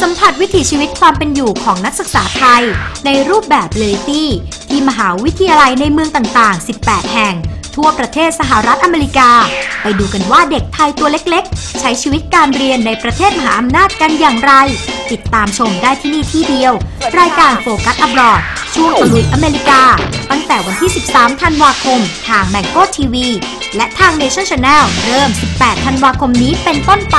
สัมผัสวิถีชีวิตความเป็นอยู่ของนักศึกษาไทย ในรูปแบบเ e ยตี้ที่มหาวิทยาลัยในเมืองต่างๆ 18 แห่ง ทั่วประเทศสหรัฐอเมริกา ไปดูกันว่าเด็กไทยตัวเล็กๆ ใช้ชีวิตการเรียนในประเทศมหาอำนาจกันอย่างไร ติดตามชมได้ที่นี่ที่เดียว รายการโฟกัสอับรอดช่วงตะลุยอเมริกา ตั้งแต่วันที่ 13 ธันวาคม ทาง m a n g o TV และทาง Nation Channel เริ่ม 18 ธันวาคมนี้เป็นต้นไป